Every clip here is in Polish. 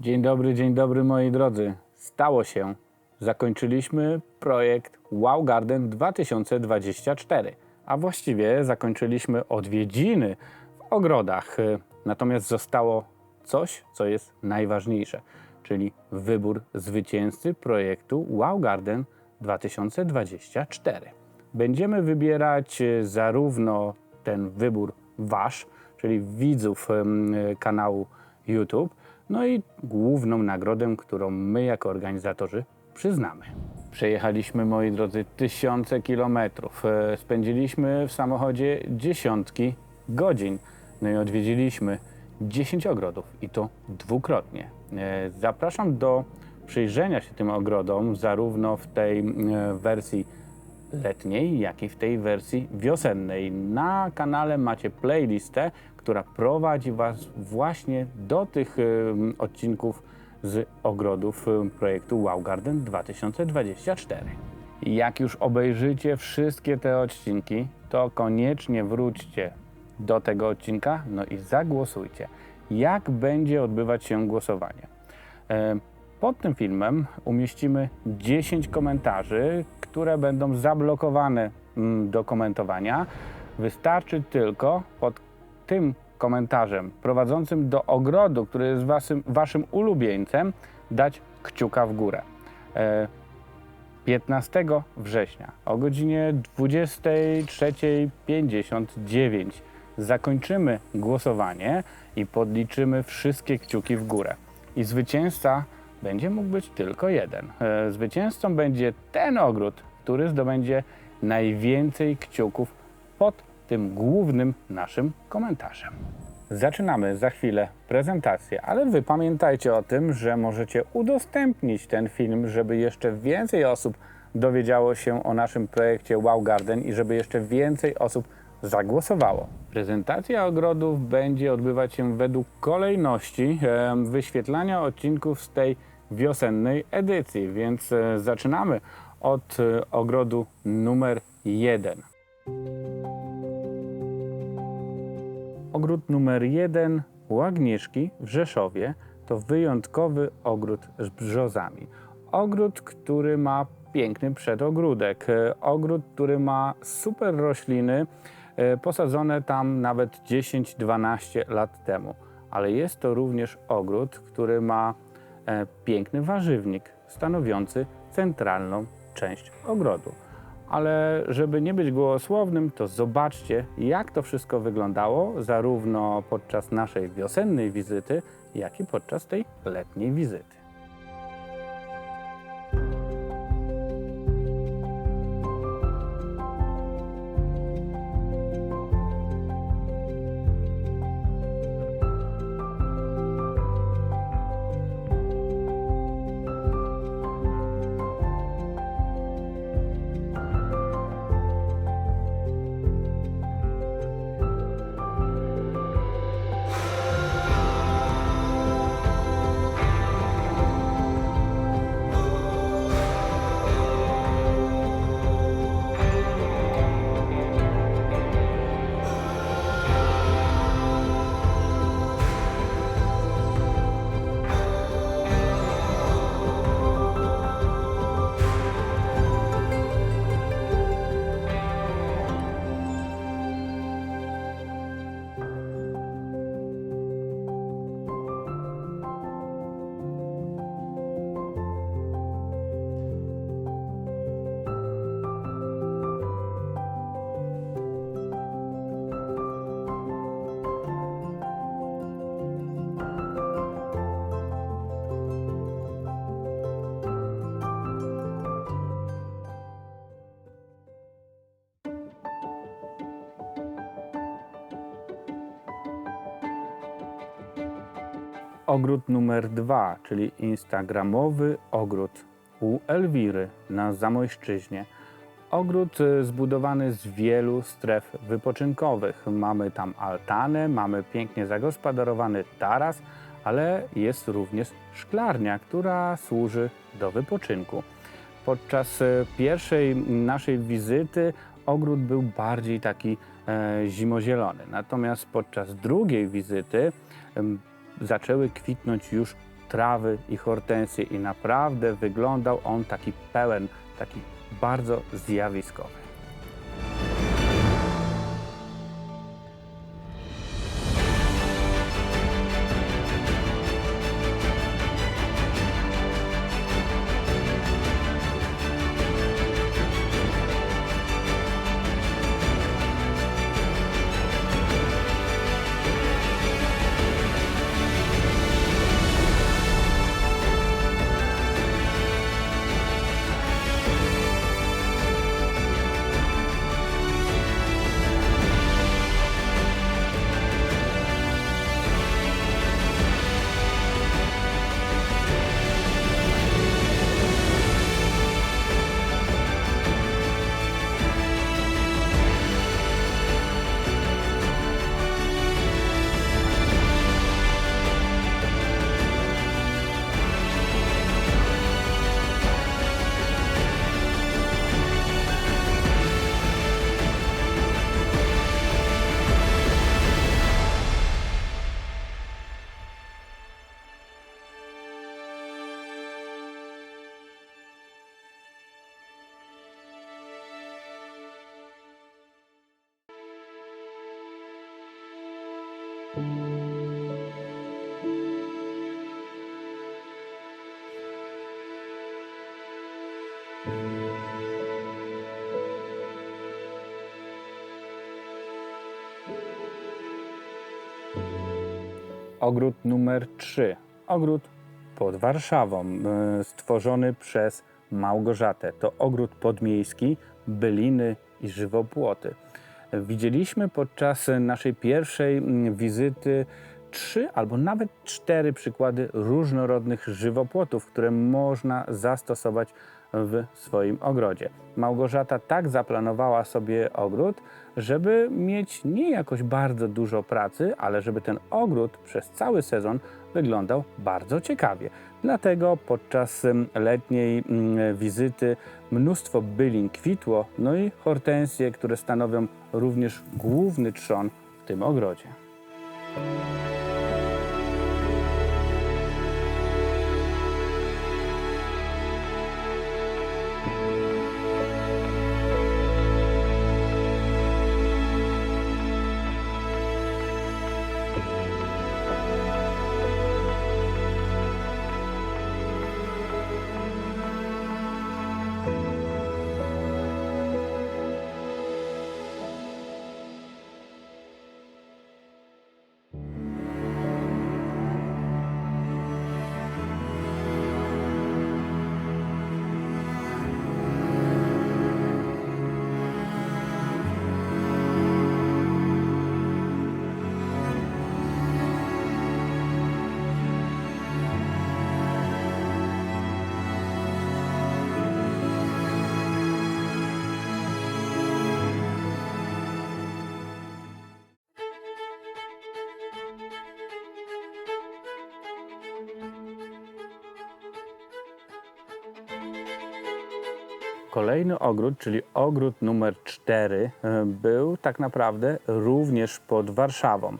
Dzień dobry, dzień dobry moi drodzy. Stało się. Zakończyliśmy projekt Wow Garden 2024, a właściwie zakończyliśmy odwiedziny w ogrodach. Natomiast zostało coś, co jest najważniejsze, czyli wybór zwycięzcy projektu Wow Garden 2024. Będziemy wybierać y, zarówno ten wybór wasz, czyli widzów kanału YouTube, no i główną nagrodę, którą my jako organizatorzy przyznamy. Przejechaliśmy, moi drodzy, tysiące kilometrów. E, Spędziliśmy w samochodzie dziesiątki godzin. No i odwiedziliśmy 10 ogrodów i to dwukrotnie. E, Zapraszam do przyjrzenia się tym ogrodom, zarówno w tej e, wersji letniej, jak i w tej wersji wiosennej. Na kanale macie playlistę, która prowadzi Was właśnie do tych odcinków z ogrodów projektu Wow Garden 2024. Jak już obejrzycie wszystkie te odcinki, to koniecznie wróćcie do tego odcinka, no i zagłosujcie. Jak będzie odbywać się głosowanie? E, Pod tym filmem umieścimy 10 komentarzy, które będą zablokowane mm, do komentowania. Wystarczy tylko pod tym komentarzem prowadzącym do ogrodu, który jest waszym, waszym ulubieńcem, dać kciuka w górę. E, 15 września o godzinie 23.59 zakończymy głosowanie i podliczymy wszystkie kciuki w górę. I zwycięzca będzie mógł być tylko jeden. E, Zwycięzcą będzie ten ogród, który zdobędzie najwięcej kciuków pod tym głównym naszym komentarzem. Zaczynamy za chwilę prezentację, ale Wy pamiętajcie o tym, że możecie udostępnić ten film, żeby jeszcze więcej osób dowiedziało się o naszym projekcie Wow Garden i żeby jeszcze więcej osób zagłosowało. Prezentacja ogrodów będzie odbywać się według kolejności wyświetlania odcinków z tej wiosennej edycji, więc e, zaczynamy od e, ogrodu numer jeden. Ogród numer jeden u Agnieszki w Rzeszowie to wyjątkowy ogród z brzozami. Ogród, który ma piękny przedogródek. E, Ogród, który ma super rośliny, e, posadzone tam nawet 10-12 lat temu. Ale jest to również ogród, który ma e, piękny warzywnik, stanowiący centralną część ogrodu. Ale żeby nie być gołosłownym, to zobaczcie, jak to wszystko wyglądało, zarówno podczas naszej wiosennej wizyty, jak i podczas tej letniej wizyty. Ogród numer dwa, czyli instagramowy ogród u Elwiry na Zamojszczyźnie. Ogród e, zbudowany z wielu stref wypoczynkowych. Mamy tam altanę, mamy pięknie zagospodarowany taras, ale jest również szklarnia, która służy do wypoczynku. Podczas e, pierwszej naszej wizyty ogród był bardziej taki e, zimozielony. Natomiast podczas drugiej wizyty zaczęły kwitnąć już trawy i hortensje i naprawdę wyglądał on taki pełen, taki bardzo zjawiskowy. Ogród numer 3. Ogród pod Warszawą, stworzony przez Małgorzatę. To ogród podmiejski, byliny i żywopłoty. Widzieliśmy podczas naszej pierwszej mm, wizyty trzy albo nawet cztery przykłady różnorodnych żywopłotów, które można zastosować w swoim ogrodzie. Małgorzata tak zaplanowała sobie ogród, żeby mieć nie jakoś bardzo dużo pracy, ale żeby ten ogród przez cały sezon wyglądał bardzo ciekawie. Dlatego podczas letniej mm, wizyty mnóstwo bylin kwitło, no i hortensje, które stanowią również główny trzon w tym ogrodzie. Kolejny ogród, czyli ogród numer 4, był tak naprawdę również pod Warszawą.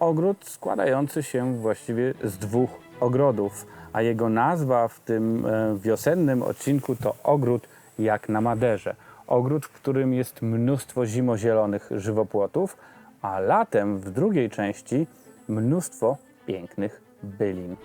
Ogród składający się właściwie z dwóch ogrodów, a jego nazwa w tym e, wiosennym odcinku to ogród jak na Maderze. Ogród, w którym jest mnóstwo zimozielonych żywopłotów, a latem w drugiej części mnóstwo pięknych bylin.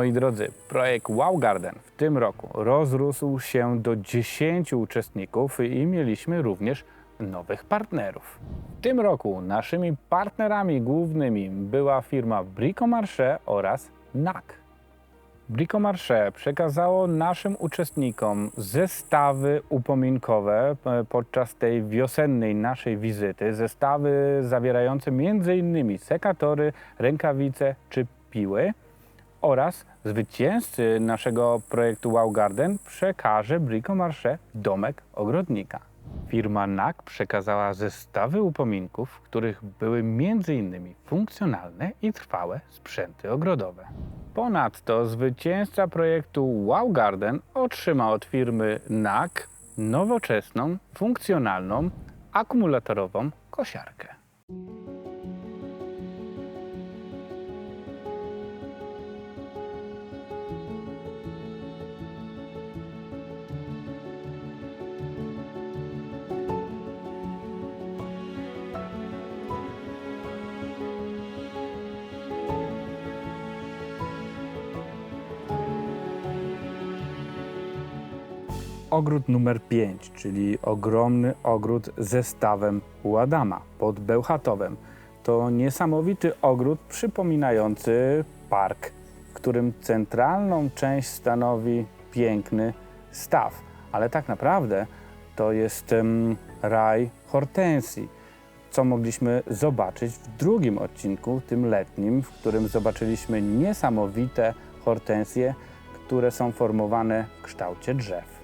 Moi drodzy, projekt Wow Garden w tym roku rozrósł się do 10 uczestników i mieliśmy również nowych partnerów. W tym roku naszymi partnerami głównymi była firma Bricomarché oraz NAK. Bricomarché przekazało naszym uczestnikom zestawy upominkowe e, podczas tej wiosennej naszej wizyty. Zestawy zawierające m.in. sekatory, rękawice czy piły oraz zwycięzcy naszego projektu Wow Garden przekaże Bricomarché domek ogrodnika. Firma NAK przekazała zestawy upominków, w których były m.in. funkcjonalne i trwałe sprzęty ogrodowe. Ponadto zwycięzca projektu Wow Garden otrzyma od firmy NAK nowoczesną, funkcjonalną, akumulatorową kosiarkę. Ogród numer 5, czyli ogromny ogród ze stawem u Adama pod Bełchatowem. To niesamowity ogród przypominający park, w którym centralną część stanowi piękny staw. Ale tak naprawdę to jest em, raj hortensji, co mogliśmy zobaczyć w drugim odcinku, tym letnim, w którym zobaczyliśmy niesamowite hortensje, które są formowane w kształcie drzew.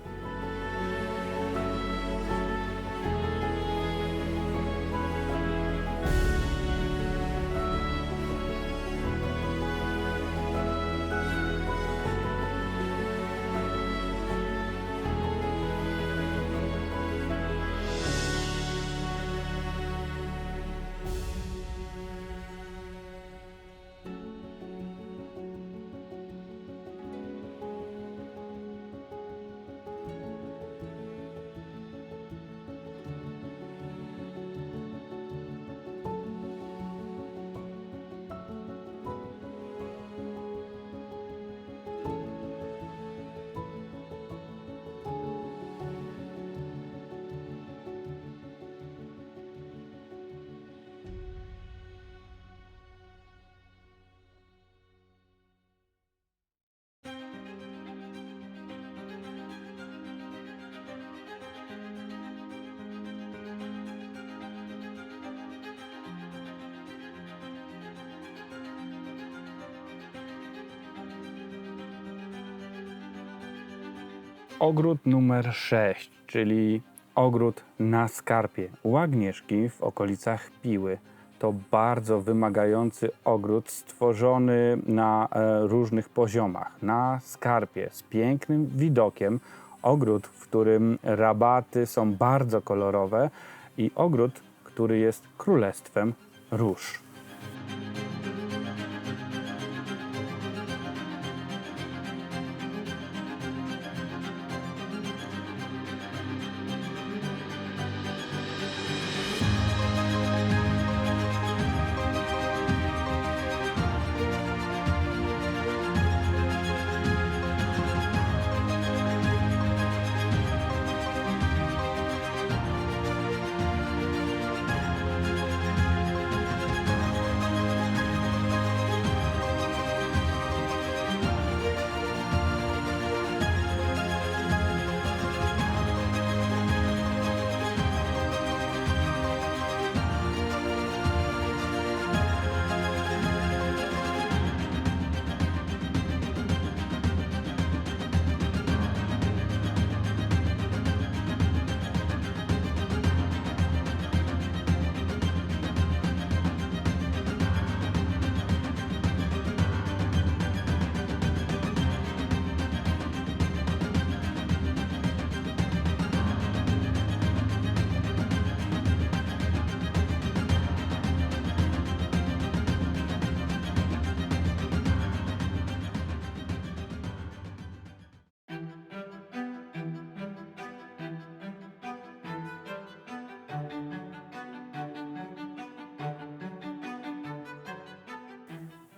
Ogród numer 6, czyli ogród na skarpie u Agnieszki w okolicach Piły. To bardzo wymagający ogród stworzony na e, różnych poziomach. Na skarpie z pięknym widokiem. Ogród, w którym rabaty są bardzo kolorowe i ogród, który jest królestwem róż.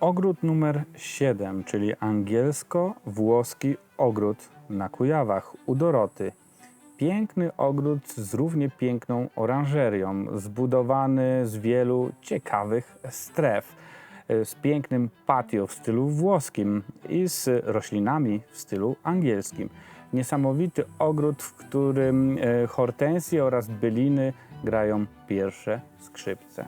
Ogród numer 7, czyli angielsko-włoski ogród na Kujawach u Doroty. Piękny ogród z równie piękną oranżerią, zbudowany z wielu ciekawych stref, z pięknym patio w stylu włoskim i z roślinami w stylu angielskim. Niesamowity ogród, w którym e, hortensje oraz byliny grają pierwsze skrzypce.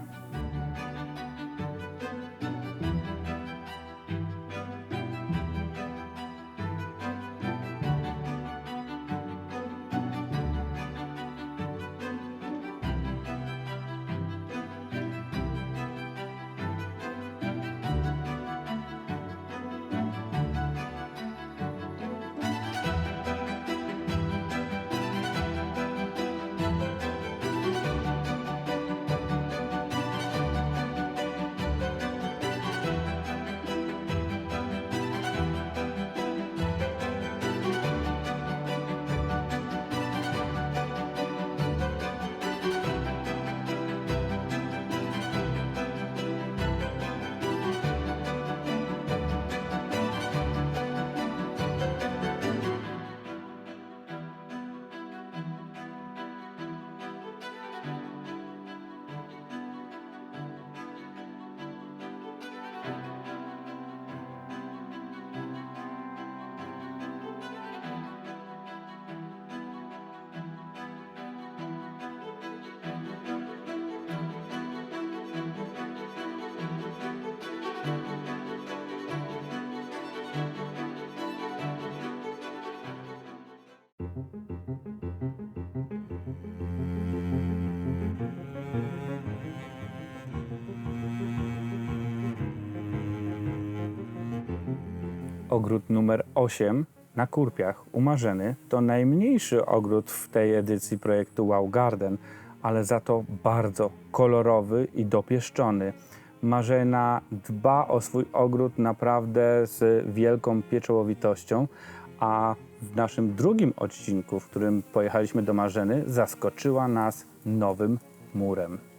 Ogród numer 8 na Kurpiach u Marzeny to najmniejszy ogród w tej edycji projektu Wow Garden, ale za to bardzo kolorowy i dopieszczony. Marzena dba o swój ogród naprawdę z wielką pieczołowitością, a w naszym drugim odcinku, w którym pojechaliśmy do Marzeny, zaskoczyła nas nowym murem.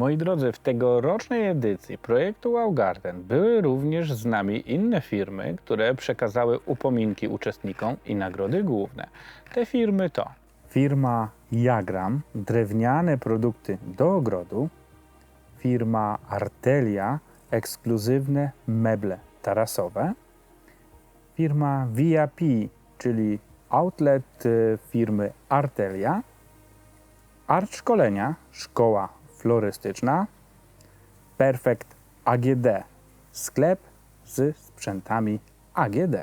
Moi drodzy, w tegorocznej edycji projektu Wow Garden były również z nami inne firmy, które przekazały upominki uczestnikom i nagrody główne. Te firmy to firma Jagram, drewniane produkty do ogrodu, firma Artelia, ekskluzywne meble tarasowe, firma VIP, czyli outlet y, firmy Artelia, Art Szkolenia, szkoła florystyczna, Perfect AGD, sklep z sprzętami AGD.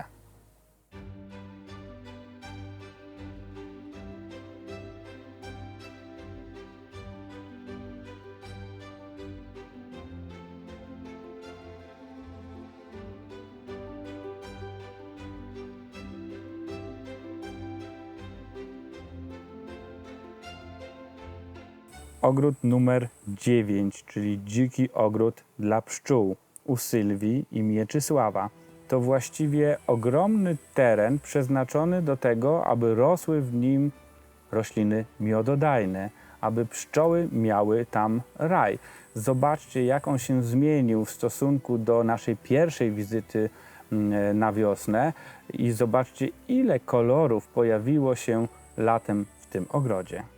Ogród numer 9, czyli dziki ogród dla pszczół u Sylwii i Mieczysława. to właściwie ogromny teren przeznaczony do tego, aby rosły w nim rośliny miododajne, aby pszczoły miały tam raj. Zobaczcie, jak on się zmienił w stosunku do naszej pierwszej wizyty mm, na wiosnę i zobaczcie, ile kolorów pojawiło się latem w tym ogrodzie.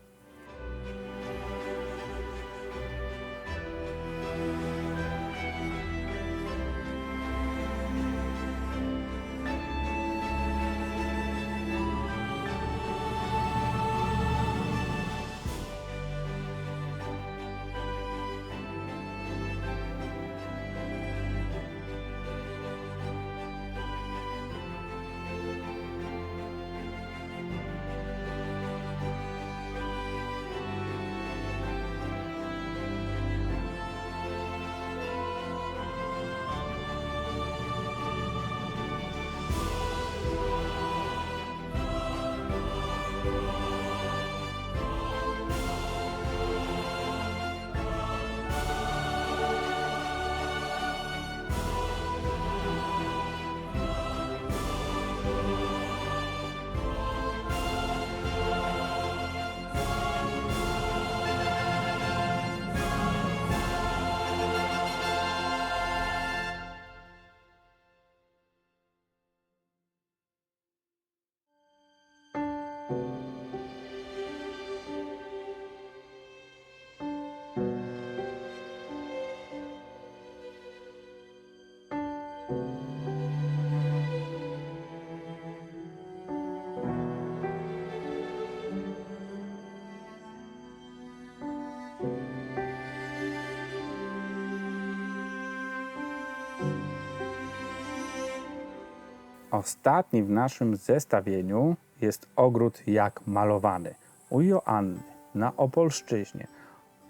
Ostatni w naszym zestawieniu jest ogród jak malowany u Joanny na Opolszczyźnie.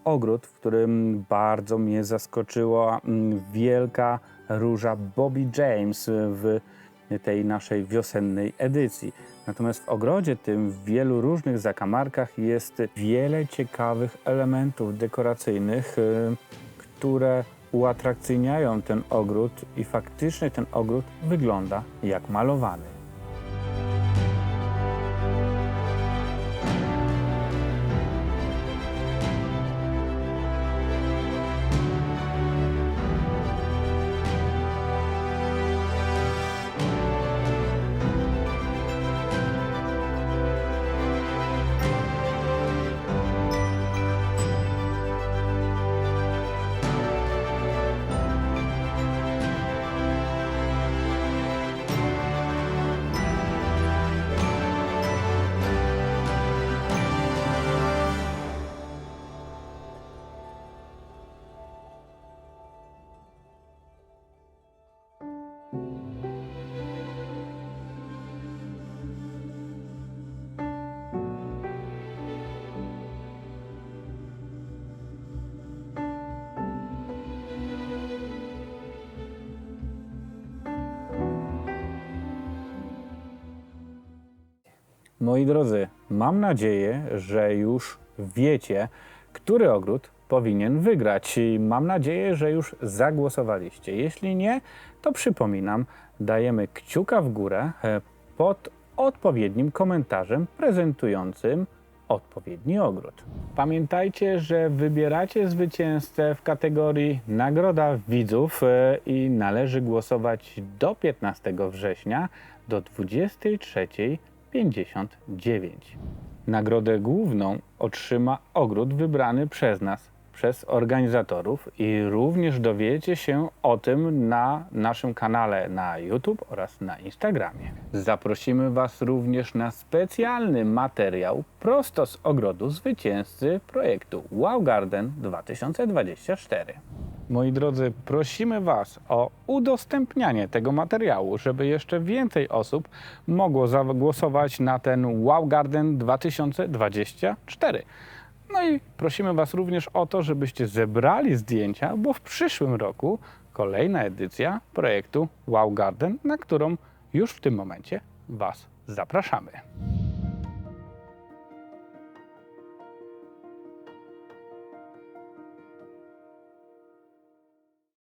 Ogród, w którym bardzo mnie zaskoczyła mm, wielka róża Bobby James w tej naszej wiosennej edycji. Natomiast w ogrodzie tym w wielu różnych zakamarkach jest wiele ciekawych elementów dekoracyjnych, y, które uatrakcyjniają ten ogród i faktycznie ten ogród wygląda jak malowany. Moi drodzy, mam nadzieję, że już wiecie, który ogród powinien wygrać mam nadzieję, że już zagłosowaliście. Jeśli nie, to przypominam, dajemy kciuka w górę e, pod odpowiednim komentarzem prezentującym odpowiedni ogród. Pamiętajcie, że wybieracie zwycięzcę w kategorii Nagroda Widzów e, i należy głosować do 15 września do 23.59. Nagrodę główną otrzyma ogród wybrany przez nas, przez organizatorów i również dowiecie się o tym na naszym kanale na YouTube oraz na Instagramie. Zaprosimy Was również na specjalny materiał prosto z ogrodu zwycięzcy projektu Wow Garden 2024. Moi drodzy, prosimy Was o udostępnianie tego materiału, żeby jeszcze więcej osób mogło zagłosować na ten Wow Garden 2024. No i prosimy Was również o to, żebyście zebrali zdjęcia, bo w przyszłym roku kolejna edycja projektu Wow Garden, na którą już w tym momencie Was zapraszamy.